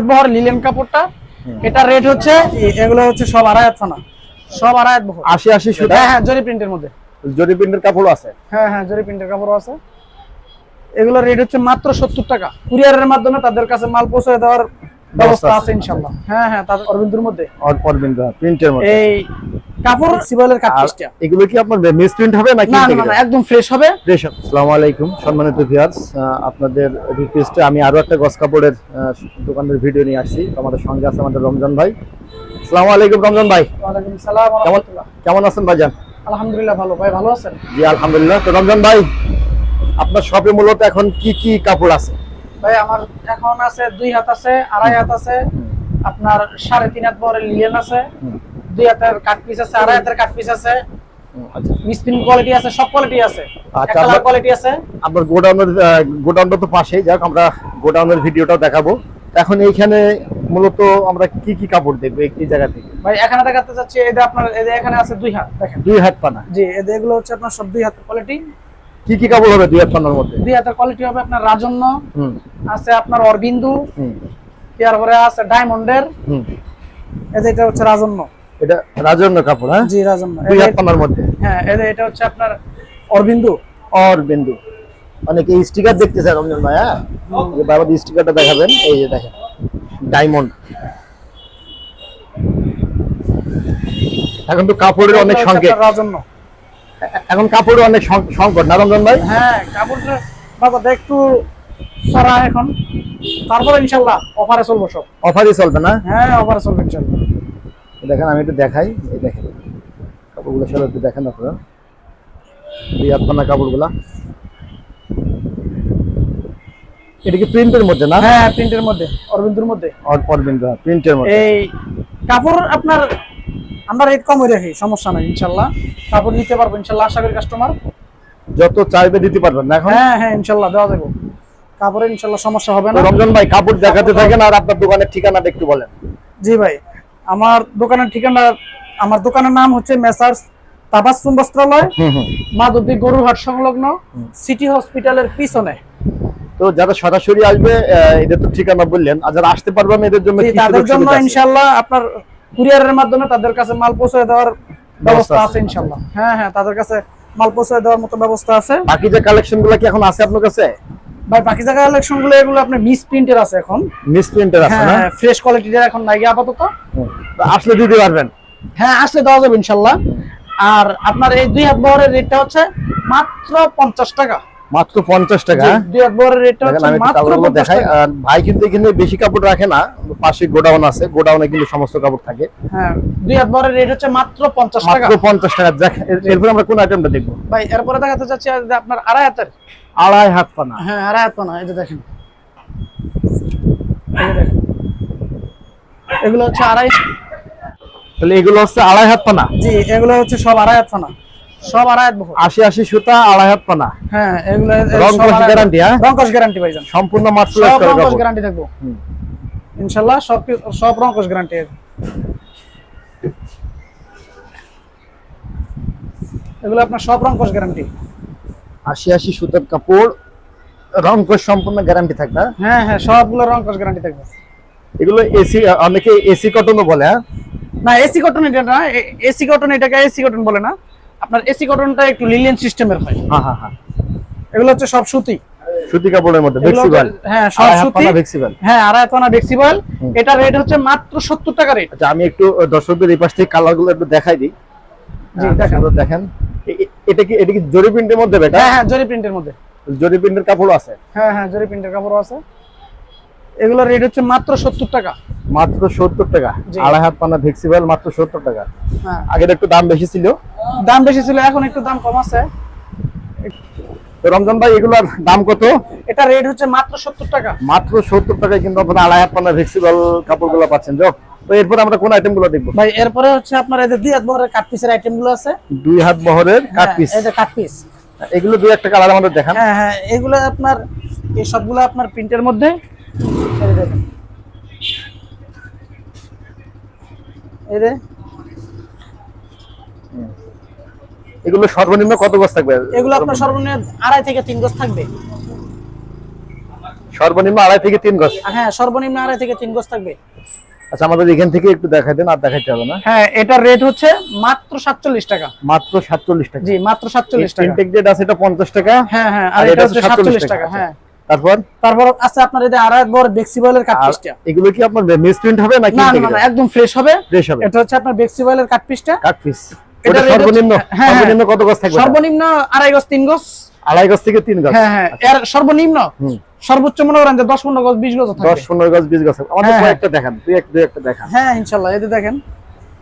হাত বহর লিলেন কাপড়টা। এটা রেট হচ্ছে এগুলো হচ্ছে সব আড়াই হাত ফানা সব আড়াই হাত বহর আশি আশি সুতা হ্যাঁ হ্যাঁ জরি প্রিন্টের মধ্যে। জরি প্রিন্টের কাপড় আছে? হ্যাঁ হ্যাঁ জরি প্রিন্টের কাপড় আছে। এগুলো রেট হচ্ছে মাত্র সত্তর টাকা। কুরিয়ারের মাধ্যমে তাদের কাছে মাল পৌঁছে দেওয়ার ব্যবস্থা আছে, আছে ইনশাল্লাহ। হ্যাঁ হ্যাঁ তাদের অরবিন্দুর মধ্যে। অরবিন্দ প্রিন্টের মধ্যে। এই কাপড় সিবলের আর এগুলো কি আপনার মিস প্রিন্ট হবে নাকি না না না একদম ফ্রেশ হবে। ফ্রেশ আসসালামু আলাইকুম সম্মানিত ভিউয়ার্স আপনাদের রিকোয়েস্টে আমি আরও একটা গস কাপড়ের দোকানের ভিডিও নিয়ে আসছি। আমাদের সঙ্গে আছে আমাদের রমজান ভাই। আসসালামু আলাইকুম রমজান ভাই। ওয়ালাইকুম সালাম কেমন কেমন আছেন ভাইজান? আলহামদুলিল্লাহ ভালো। ভাই ভালো আছেন? জি আলহামদুলিল্লাহ। তো রমজান ভাই আপনার শপে মূলত এখন কি কি কাপড় আছে? ভাই আমার এখন আছে দুই হাত আছে আড়াই হাত আছে। আপনার সাড়ে তিন হাত বড় লিলেন আছে। দুই হাতের কাট পিস আছে আড়াই হাতের কাট পিস আছে। আচ্ছা। কোয়ালিটি আছে সব কোয়ালিটি আছে। আচ্ছা, কোয়ালিটি আছে। আপনার গোডাউনের গোডাউনটা তো পাশেই যাক আমরা গোডাউনের ভিডিওটাও দেখাবো। এখন এইখানে মূলত আমরা কি কি কাপড় দেখব এই জায়গা থেকে? ভাই এখানে দেখাতে চাচ্ছি এদের আপনার এদের এখানে আছে দুই হাত দেখেন। দুই হাত পানা। জি এদের এগুলো হচ্ছে আপনার সব দুই হাতের কোয়ালিটি কি কি কাপড় হবে দুই হাত পানার মধ্যে? দুই হাতের কোয়ালিটি হবে আপনার রাজন্য আছে আপনার অরবিন্দু তারপরে আছে ডায়মন্ডের এটা হচ্ছে রাজন্য। এটা রাজন্য কাপড় হ্যাঁ? জি রাজন্য। দুই হাত পানার মধ্যে। হ্যাঁ এটা হচ্ছে আপনার অরবিন্দু। অর বিন্দু অনেকে স্টিকার দেখতে রমজান ভাই হ্যাঁ? বাবা স্টিকারটা দেখাবেন এই যে দেখেন ডায়মন্ড এখন তো কাপড়ের অনেক সংকেত। রাজন্য। এখন কাপড়ের অনেক সংকট না রমজান ভাই? হ্যাঁ কাপড়টা বাজারটা একটু সরা এখন। তারপরে ইনশাল্লাহ অফারে চলবো সব। অফারই চলবে না? হ্যাঁ অফারে চলবে ইনশাল্লাহ। দেখেন আমি একটু দেখাই। এই দেখেন কাপড়গুলো সব একটু দেখেন আপনারা। দুই পানা কাপড়গুলা। এটা কি প্রিন্টের মধ্যে না? হ্যাঁ প্রিন্টের মধ্যে অরবিন্দুর মধ্যে। অরবিন্দ প্রিন্টের মধ্যে। এই কাপড় আপনার আমরা রেট কম হয়ে রাখি সমস্যা নাই ইনশাল্লাহ। কাপড় নিতে পারব ইনশাল্লাহ আশা করি কাস্টমার যত চাইবে দিতে পারবেন না এখন? হ্যাঁ হ্যাঁ ইনশাল্লাহ দেওয়া যাবে। কাপড়ে ইনশাল্লাহ সমস্যা হবে না। রমজান ভাই কাপড় দেখাতে থাকেন আর আপনার দোকানের ঠিকানাটা একটু বলেন। জি ভাই আমার দোকানের ঠিকানা আমার দোকানের নাম হচ্ছে মেসার্স তাবাসসুম বস্ত্রালয় মাধবদী গরুরহাট সংলগ্ন সিটি হসপিটালের পিছনে। তো যারা সরাসরি আসবে এদের তো ঠিকানা বললেন। আর যারা আসতে পারবে আমি এদের জন্য তাদের জন্য? ইনশাল্লাহ আপনার কুরিয়ারের মাধ্যমে তাদের কাছে মাল পৌঁছে দেওয়ার ব্যবস্থা আছে। ইনশাল্লাহ। হ্যাঁ হ্যাঁ তাদের কাছে মাল পৌঁছে দেওয়ার মতো ব্যবস্থা আছে। বাকি যে কালেকশনগুলো কি এখন আছে আপনার কাছে? ভাই বাকি জায়গা কালেকশনগুলো এগুলো আপনার মিস প্রিন্টের আছে এখন। মিস প্রিন্টের আছে না? হ্যাঁ ফ্রেশ কোয়ালিটির এখন নাই আপাতত। আসলে দিতে পারবেন। হ্যাঁ আসলে দেওয়া যাবে ইনশাল্লাহ। আর আপনার এই দুই হাত বহরের রেটটা হচ্ছে মাত্র পঞ্চাশ টাকা। মাত্র পঞ্চাশ টাকা হ্যাঁ? দুই হাত বহরের রেটটা হচ্ছে মাত্র কাপড়গুলো পঞ্চাশ দেখাই। টাকা। আর ভাই কিন্তু এখানে বেশি কাপড় রাখে না। পাশে গোডাউন আছে গোডাউনে কিন্তু সমস্ত কাপড় থাকে। হ্যাঁ দুই হাত বহরের রেট হচ্ছে মাত্র পঞ্চাশ টাকা। মাত্র পঞ্চাশ টাকা। এরপর আমরা কোন আইটেমটা দেখব? ভাই এরপরে দেখাতে চাচ্ছি আপনার আড়াই হাতের। আড়াই হাত পানা। হ্যাঁ আড়াই হাত না এই যে দেখেন। এই যে দেখেন। এগুলো হচ্ছে আড়াই তাহলে এগুলো হচ্ছে আড়াই হাত পানা? জি এগুলো হচ্ছে সব আড়াই হাত সব আড়াই হাত সুতা আড়াই হাত পানা। হ্যাঁ এগুলো রং guarantee, হ্যাঁ? গ্যারান্টি ভাইজান। সম্পূর্ণ গ্যারান্টি থাকব। ইনশাল্লাহ সব সব রংকশ গ্যারান্টি এগুলো আপনার সব রংকশ গ্যারান্টি আশি আশি সুতার কাপড় রং কোষ সম্পূর্ণ গ্যারান্টি থাকবে হ্যাঁ? হ্যাঁ হ্যাঁ সবগুলো রংকশ গ্যারান্টি থাকবে। এগুলো এসি অনেকে এসি কটনও বলে হ্যাঁ? না এসি কটন এটা না এসি কটন এটাকে এসি কটন বলে না। আপনার এসি কটনটা একটু লিলিয়ান সিস্টেমের হয়। হ্যাঁ হ্যাঁ হ্যাঁ। এগুলো হচ্ছে সব সুতি। সুতি কাপড়ের মধ্যে হ্যাঁ সব সুতি। হ্যাঁ আড়াই এটা রেট হচ্ছে মাত্র সত্তর টাকা রেট আচ্ছা আমি একটু দর্শকদের এই পাশ থেকে কালারগুলো একটু দেখাই দিই। জি, দেখেন। এটা কি এটা কি জরি প্রিন্টের মধ্যে বেটা হ্যাঁ? হ্যাঁ জরি প্রিন্টের মধ্যে। জরি প্রিন্টের কাপড় আছে? হ্যাঁ হ্যাঁ জরি প্রিন্টের কাপড় আছে। এগুলো রেট হচ্ছে মাত্র সত্তর টাকা। মাত্র সত্তর টাকা। আড়াই হাত পানা ফ্লেক্সিবল মাত্র সত্তর টাকা। হ্যাঁ। আগের একটু দাম বেশি ছিল। দাম বেশি ছিল এখন একটু দাম কম আছে। তো রমজান ভাই এগুলোর দাম কত? এটা রেট হচ্ছে মাত্র সত্তর টাকা। মাত্র সত্তর টাকায় কিন্তু আপনারা আড়াই হাত পানা কাপড়গুলো পাচ্ছেন। যাক তো এরপর আমরা কোন দেখব? ভাই এরপরে হচ্ছে আপনার এই যে দুই হাত বহরের কাট পিসের আইটেমগুলো আছে। দুই হাত বহরের কাট হ্যাঁ, পিস এই কাট পিস এগুলো দুই একটা কালার আমাদের দেখান। হ্যাঁ হ্যাঁ এগুলো আপনার এই সবগুলো আপনার প্রিন্টের মধ্যে। এই যে দেখেন। এই যে এগুলো সর্বনিম্ন কত গজ থাকবে? এগুলো আপনার সর্বনিম্ন আড়াই থেকে তিন গজ থাকবে। সর্বনিম্ন আড়াই থেকে তিন গজ? হ্যাঁ সর্বনিম্ন আড়াই থেকে তিন গজ থাকবে। আচ্ছা আমাদের এখান থেকে একটু দেখাই দেন আর দেখাইতে হবে না। হ্যাঁ এটার রেট হচ্ছে মাত্র সাতচল্লিশ টাকা। মাত্র সাতচল্লিশ টাকা। জি মাত্র সাতচল্লিশ টাকা। ইনটেক ডেট আছে এটা পঞ্চাশ টাকা। হ্যাঁ হ্যাঁ আর এটা হচ্ছে 47 টাকা, হ্যাঁ। তারপর? তারপর আছে আপনার কাট পিসটা এগুলো কি আপনার হবে নাকি না না না একদম ফ্রেশ হবে। ফ্রেশ হবে। এটা হচ্ছে আপনার কাট পিসটা কাট পিস এটা সর্বনিম্ন হ্যাঁ, হ্যাঁ। সর্বনিম্ন কত গজ থাকবে? সর্বনিম্ন আড়াই গজ তিন গজ আড়াই গজ থেকে তিন গজ হ্যাঁ হ্যাঁ। এর সর্বনিম্ন? সর্বোচ্চ মনে করেন যে দশ পনেরো গজ বিশ গজ দশ পনেরো গজ বিশ গজ। আমাদের হ্যাঁ, কয়েকটা দেখান দুই এক দুই একটা দেখান। হ্যাঁ ইনশাল্লাহ এতে দেখেন।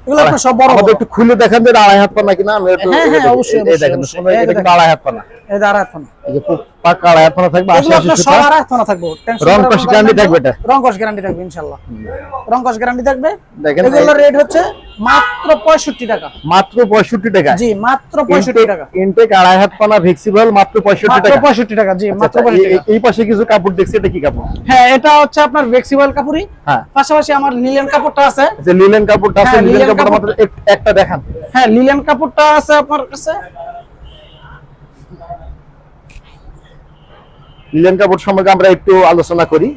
এগুলো আপনার সব বড় একটু খুলে দেখান যে আড়াই হাত পানা কিনা আমরা একটু হ্যাঁ, হ্যাঁ, অবশ্যই, দেখেন আড়াই হাত আড়াই থানা এই যে পুরো পাক্কা আড়াই হাত পানা থাকবে আশি এগুলো আশি আপনার সুতা সব আড়াই থানা থাকবে রং করার কষ কোনো guarantee কারণ থাকবে এটা? রং গ্যারান্টি থাকবে ইনশাল্লাহ। রং গ্যারান্টি থাকবে? দেখেন এগুলোর এই- রেট হচ্ছে মাত্র পঁয়ষট্টি টাকা। মাত্র পঁয়ষট্টি টাকা। জি মাত্র পঁয়ষট্টি টাকা। ইনটেক আড়াই হাত পানা ভেক্সিবল মাত্র পঁয়ষট্টি মাত্র টাকা। পঁয়ষট্টি টাকা জি মাত্র পঁয়ষট্টি এই- টাকা। এই পাশে কিছু কাপড় দেখছি এটা কি কাপড়? হ্যাঁ এটা হচ্ছে আপনার ফ্লেক্সিবল কাপড়ই। হ্যাঁ। পাশাপাশি আমার লিলেন কাপড়টা আছে। যে লিলেন কাপড়টা আছে হ্যাঁ, লিলেন লিলেন কাপড়টা মাত্র একটা দেখান। হ্যাঁ লিলেন কাপড়টা আছে আপনার কাছে। লিলেন কাপড় সম্পর্কে আমরা একটু আলোচনা করি।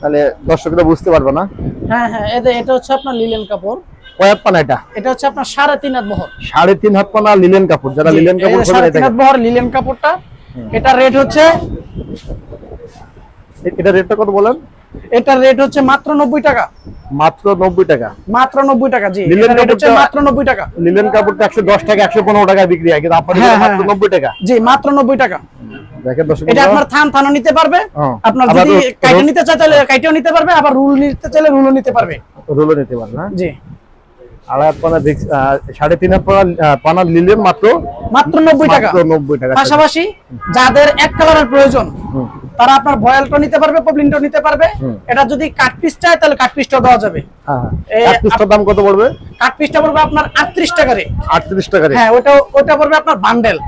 তাহলে দর্শকরা বুঝতে পারবে না। হ্যাঁ হ্যাঁ এটা হচ্ছে আপনার লিলেন কাপড় পানা এটা। এটা হচ্ছে আপনার সাড়ে তিন হাত বহর সাড়ে তিন হাত পানা লিলেন কাপড় যারা লিলেন এই কাপড় সাড়ে এটা তিন হাত বহর লিলেন কাপড়টা এটা রেট হচ্ছে এটা রেটটা কত বলেন? এটার রেট হচ্ছে মাত্র নব্বই টাকা। মাত্র নব্বই টাকা। মাত্র নব্বই টাকা জি। লিলেন কাপড়টা- মাত্র নব্বই টাকা। লিলেন কাপড়টা একশো দশ টাকা একশো পনেরো টাকা বিক্রি হয় কিন্তু আপনার হ্যাঁ, মাত্র হ্যাঁ, নব্বই টাকা। জি মাত্র নব্বই টাকা। দেখেন দর্শক এটা আপনার থান থানও নিতে পারবে। হ্যাঁ। আপনার যদি কাইটে নিতে চায় তাহলে কাইটেও নিতে পারবে আবার রুল নিতে চাইলে রুলও নিতে পারবে। রোলো নিতে পারেন জি। আড়াই পানা সাড়ে তিন পানা আহ, মাত্র মাত্র নব্বই টাকা। নব্বই টাকা। পাশাপাশি যাদের এক কালারের প্রয়োজন তারা আপনার বয়েলটা নিতে পারবে পবলিনটা নিতে পারবে। এটা যদি কাট পিস চায় তাহলে কাট দেওয়া যাবে। হ্যাঁ হ্যাঁ। পিসটার দাম কত পড়বে? কাট পিসটা পড়বে আপনার আটত্রিশ টাকা রে। আটত্রিশ টাকা রে। হ্যাঁ ওটা ওটা পড়বে আপনার বান্ডেল।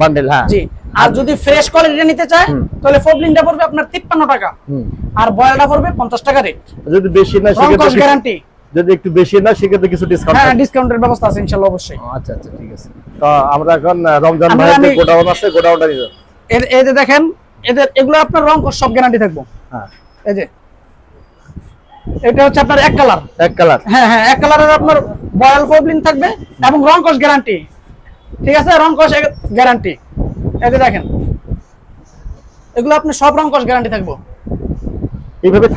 বান্ডেল হ্যাঁ। জি। আর যদি ফ্রেশ কোয়ালিটি নিতে চায়। তাহলে পবলিনটা পড়বে আপনার তিপ্পান্ন টাকা। হুম। আর বয়েলটা পড়বে পঞ্চাশ টাকা রেট যদি বেশি না সেক্ষেত্রে গ্যারান্টি যদি একটু বেশি না সেক্ষেত্রে কিছু ডিসকাউন্ট হ্যাঁ ডিসকাউন্টের ব্যবস্থা আছে ইনশাল্লাহ অবশ্যই। আচ্ছা আচ্ছা ঠিক আছে। তো আমরা এখন রমজান ভাইয়ের যে গোডাউন আছে গোডাউনটা নিব এর- এই যে দেখেন এদের এগুলো আপনার রং সব গ্যারান্টি থাকবে। হ্যাঁ। এই যে। এটা হচ্ছে আপনার এক কালার এক কালার হ্যাঁ হ্যাঁ এক কালারের আপনার বয়াল ফোবলিন থাকবে এবং রং কস গ্যারান্টি ঠিক আছে রং কস গ্যারান্টি এই যে দেখেন এগুলো আপনি সব রং কস গ্যারান্টি থাকব। এইভাবে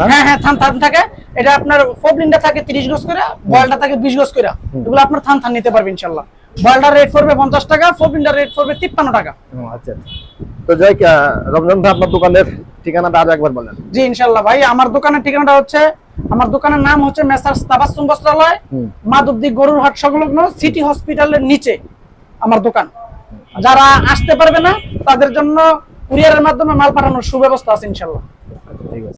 না? হ্যাঁ হ্যাঁ থান থান থাকে। এটা আপনার ফোবলিনটা থাকে 30 গজ করে থাকে 20 গজ করে। এগুলো আপনার থান থান নিতে ইনশাআল্লাহ রেট পড়বে 50 টাকা ফোবলিনটার রেট পড়বে 53 টাকা। ও, আচ্ছা আচ্ছা। তো যাই রমজান ভাই আপনার দোকানের ঠিকানাটা আরও একবার বলেন। জি ইনশাআল্লাহ ভাই আমার দোকানের ঠিকানাটা হচ্ছে আমার দোকানের নাম হচ্ছে মেসার্স তাবাসসুম বস্ত্রালয় হুম। মাধবদী গরুর হাট সংলগ্ন সিটি হসপিটালের নিচে আমার দোকান। যারা আসতে পারবে না, তাদের জন্য কুরিয়ারের মাধ্যমে মাল পাঠানোর সুব্যবস্থা আছে ইনশাল্লাহ ঠিক আছে।